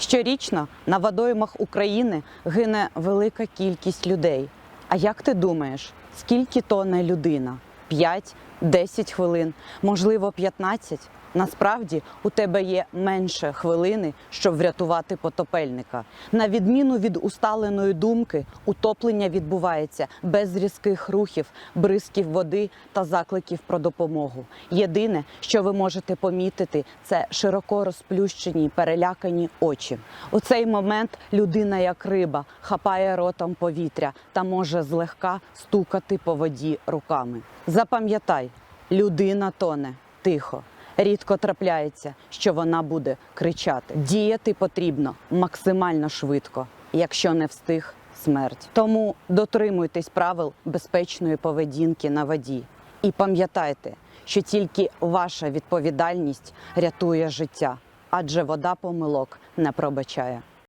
Щорічно на водоймах України гине велика кількість людей. А як ти думаєш, скільки тоне людина? 5, 10 хвилин, можливо, 15? Насправді у тебе є менше хвилини, щоб врятувати потопельника. На відміну від усталеної думки, утоплення відбувається без різких рухів, бризків води та закликів про допомогу. Єдине, що ви можете помітити, це широко розплющені, перелякані очі. У цей момент людина, як риба, хапає ротом повітря та може злегка стукати по воді руками. Запам'ятай, людина тоне тихо. Рідко трапляється, що вона буде кричати. Діяти потрібно максимально швидко, якщо не встиг смерть. Тому дотримуйтесь правил безпечної поведінки на воді. І пам'ятайте, що тільки ваша відповідальність рятує життя, адже вода помилок не пробачає.